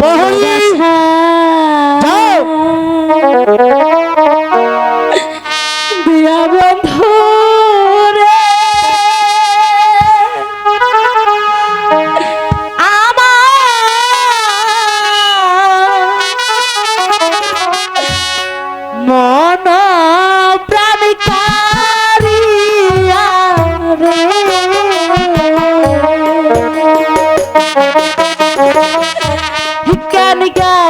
প্রহরী Renegade.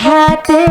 হাতে